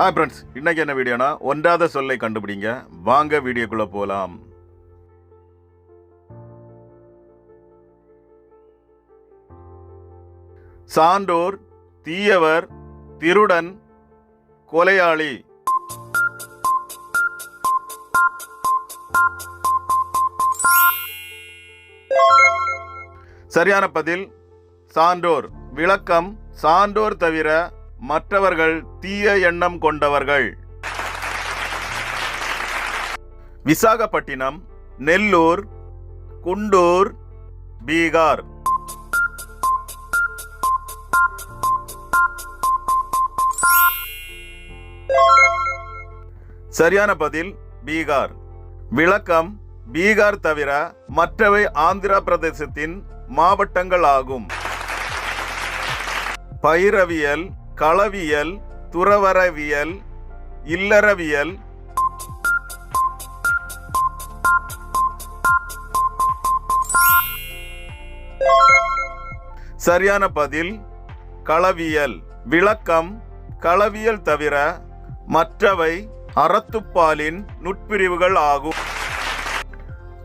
Hi friends இன்னைக்கு என்ன வீடியோனா ஒன்றாத சொல்லை கண்டுபிடிங்க. வாங்க வீடியோக்குள்ள போலாம். சான்றோர் தீயவர் திருடன் கொலையாளி. சரியான பதில் சான்றோர். விளக்கம் சான்றோர் தவிர மற்றவர்கள் தீய எண்ணம் கொண்டவர்கள். விசாகப்பட்டினம் நெல்லூர் குண்டூர் பீகார். சரியான பதில் பீகார். விளக்கம் பீகார் தவிர மற்றவை ஆந்திர பிரதேசத்தின் மாவட்டங்கள் ஆகும் பயிரவியல் களவியல் துறவரவியல் இல்லறவியல். சரியான பதில் களவியல். விளக்கம் களவியல் தவிர மற்றவை அறத்துப்பாலின் நுட்பிரிவுகள் ஆகும்.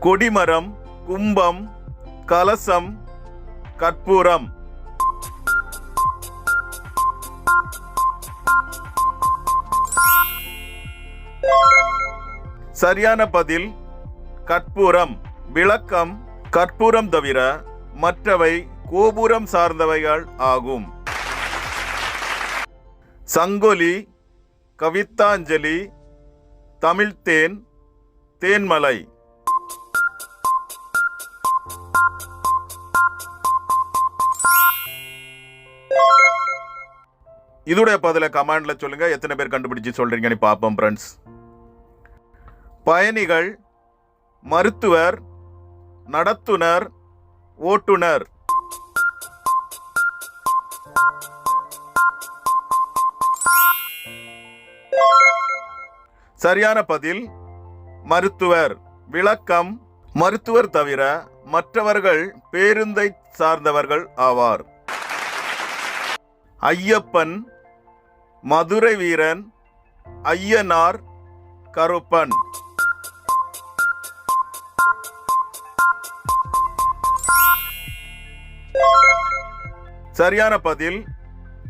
கொடிமரம் கும்பம் கலசம் கற்பூரம். சரியான பதில் கற்பூரம். விளக்கம் கற்பூரம் தவிர மற்றவை கோபுரம் சார்ந்தவைகள் ஆகும். சங்கொலி கவிதாஞ்சலி தமிழ்தேன் தேன்மலை. இதோடைய பதில கமெண்ட்ல சொல்லுங்க. எத்தனை பேர் கண்டுபிடிச்சு சொல்றீங்கன்னு பார்ப்போம் ஃப்ரெண்ட்ஸ் பயணிகள் மருத்துவர் நடத்துனர் ஓட்டுநர் சரியான பதில் மருத்துவர். விளக்கம் மருத்துவர் தவிர மற்றவர்கள் பேருந்தை சார்ந்தவர்கள் ஆவார். ஐயப்பன் மதுரை வீரன் ஐயனார் கருப்பன். சரியான பதில்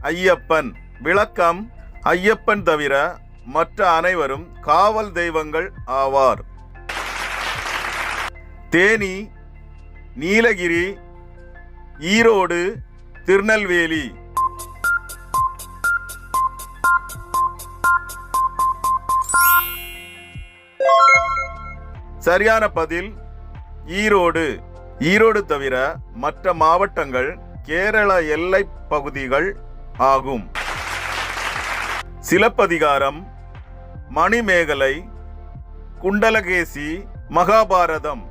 ஐயப்பன். விளக்கம் ஐயப்பன் தவிர மற்ற அனைவரும் காவல் தெய்வங்கள் ஆவார். தேனி நீலகிரி ஈரோடு திருநெல்வேலி. சரியான பதில் ஈரோடு. ஈரோடு தவிர மற்ற மாவட்டங்கள் கேரள எல்லை பகுதிகள் ஆகும். சிலப்பதிகாரம் மணிமேகலை குண்டலகேசி மகாபாரதம்.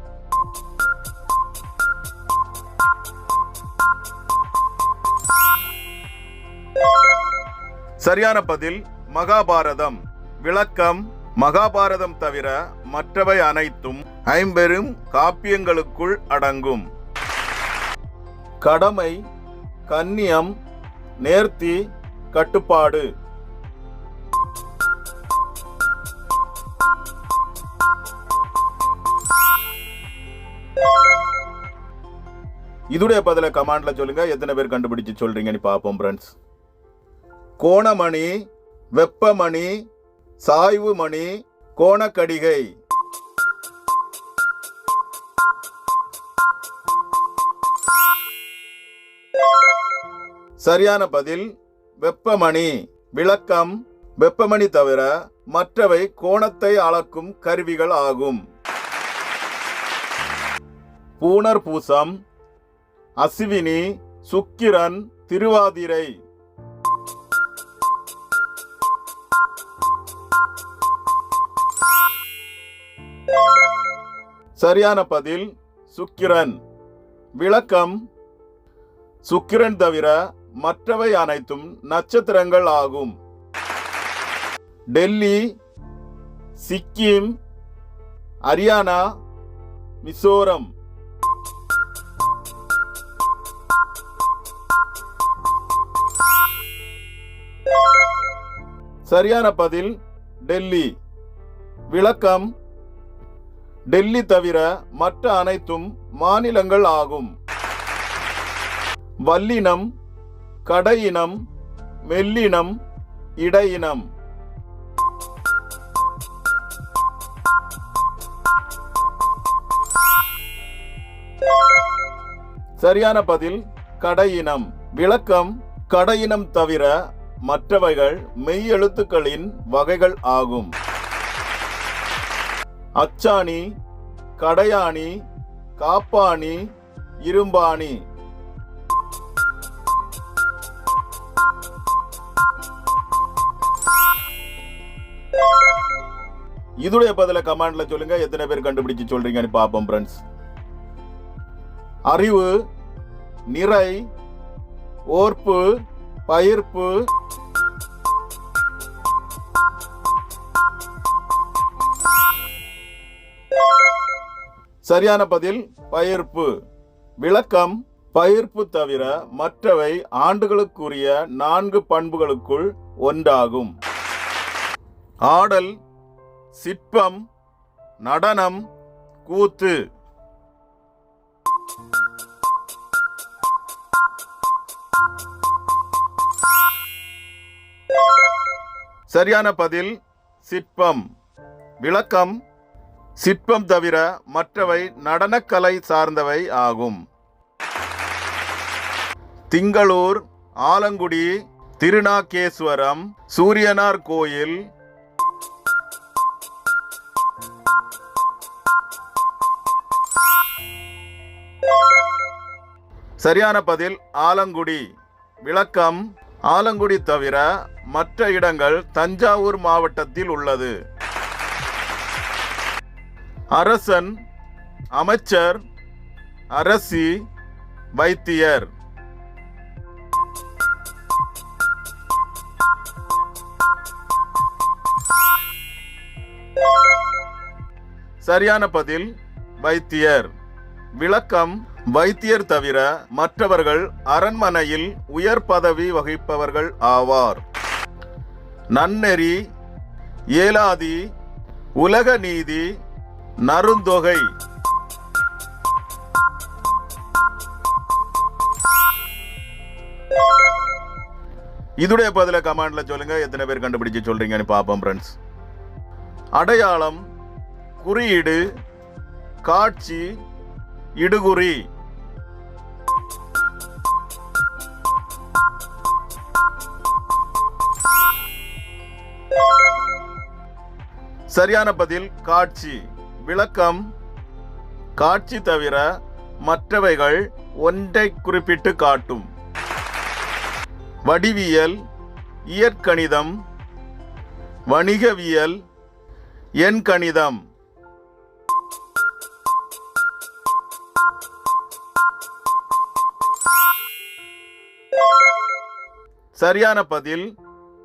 சரியான பதில் மகாபாரதம். விளக்கம் மகாபாரதம் தவிர மற்றவை அனைத்தும் ஐம்பெரும் காப்பியங்களுக்குள் அடங்கும். கடமை கன்னியம் நேர்த்தி கட்டுப்பாடு. இதுடைய பதில கமாண்ட்ல சொல்லுங்க. எத்தனை பேர் கண்டுபிடிச்சு சொல்றீங்கன்னு பார்ப்போம் ஃப்ரெண்ட்ஸ் கோணமணி வெப்பமணி சாய்வு மணி கோணக்கடிகை. சரியான பதில் வெப்பமணி. விளக்கம் வெப்பமணி தவிர மற்றவை கோணத்தை அளக்கும் கருவிகள் ஆகும். பூனர் பூசம் அஸ்வினி சுக்கிரன் திருவாதிரை. சரியான பதில் சுக்கிரன். விளக்கம் சுக்கிரன் தவிர மற்றவை அனைத்தும் நட்சத்திரங்கள் ஆகும். டெல்லி சிக்கிம் ஹரியானா மிசோரம். சரியான பதில் டெல்லி. விளக்கம் டெல்லி தவிர மற்ற அனைத்தும் மாநிலங்கள் ஆகும். வல்லினம் கடையினம் மெல்லினம் இடையினம். சரியான பதில் கடையினம். விளக்கம் கடையினம் தவிர மற்றவைகள் மெய் எழுத்துக்களின் வகைகள் ஆகும். அச்சாணி கடையாணி காப்பாணி இரும்பாணி. இதுடைய பதில கமெண்ட்ல சொல்லுங்க. எத்தனை பேர் கண்டுபிடிச்சு சொல்றீங்கன்னு பார்ப்போம் ஃப்ரெண்ட்ஸ் அறிவு நிறை ஓர்ப்பு பயிர்ப்பு சரியான பதில் பயிர்ப்பு. விளக்கம் பயிர்ப்பு தவிர மற்றவை ஆண்டுகளுக்குரிய நான்கு பண்புகளுக்குள் ஒன்றாகும். ஆடல் சிற்பம் நடனம் கூத்து. சரியான பதில் சிற்பம். விளக்கம் சிற்பம் தவிர மற்றவை நடனக்கலை சார்ந்தவை ஆகும். திங்களூர் ஆலங்குடி திருநாகேஸ்வரம் சூரியனார் கோயில் சரியான பதில் ஆலங்குடி. விளக்கம் ஆலங்குடி தவிர மற்ற இடங்கள் தஞ்சாவூர் மாவட்டத்தில் உள்ளது. அரசன் அமைச்சர் அரசி வைத்தியர். சரியான பதில் வைத்தியர். விளக்கம் வைத்தியர் தவிர மற்றவர்கள் அரண்மனையில் உயர் பதவி வகிப்பவர்கள் ஆவார். நன்னெறி ஏலாதி உலக நீதி நருந்தொகை இதுடைய பதில கமெண்ட்ல சொல்லுங்க. எத்தனை பேர் கண்டுபிடிச்சு சொல்றீங்கன்னு பார்ப்போம் ஃப்ரெண்ட்ஸ் அடையாளம் குறியீடு காட்சி இடுகுறி. சரியான பதில் காட்சி. விளக்கம் காட்சி தவிர மற்றவைகள் ஒன்றை குறிப்பிட்டு காட்டும். வடிவியல் இயற்கணிதம் வணிகவியல் எண்கணிதம். சரியான பதில்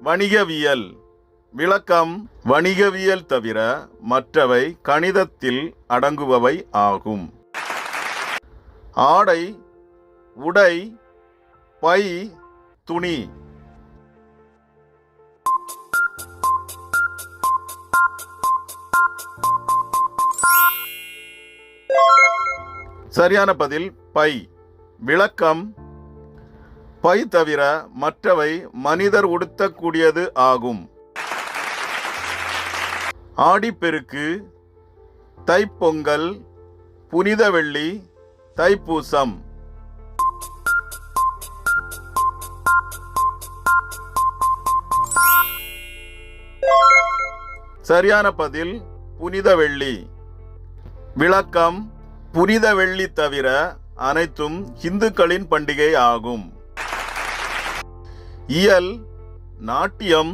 வணிகவியல். விளக்கம் வணிகவியல் தவிர மற்றவை கணிதத்தில் அடங்குபவை ஆகும். ஆடை உடை பை துணி. சரியான பதில் பை. விளக்கம் பை தவிர மற்றவை மனிதர் உடுத்தக்கூடியது ஆகும். ஆடிப்பெருக்கு தைப்பொங்கல் புனித வெள்ளி தைப்பூசம். சரியான பதில் புனித வெள்ளி. விளக்கம் புனித வெள்ளி தவிர அனைத்தும் இந்துக்களின் பண்டிகை ஆகும். இயல் நாட்டியம்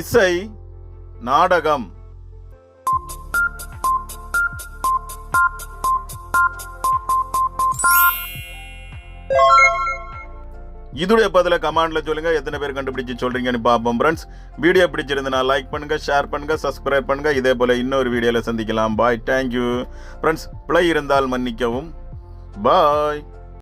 இசை நாடகம். இதுடைய பதில கமெண்ட்ல சொல்லுங்க. எத்தனை பேர் கண்டுபிடிச்சு சொல்றீங்கன்னு பார்ப்போம் ஃப்ரெண்ட்ஸ் வீடியோ பிடிச்சிருந்தனா லைக் பண்ணுங்க ஷேர் பண்ணுங்க சப்ஸ்கிரைப் பண்ணுங்க. இதே போல இன்னொரு வீடியோல சந்திக்கலாம். பாய் தேங்க்யூ ஃப்ரெண்ட்ஸ் பிளே இருந்தால் மன்னிக்கவும். பாய்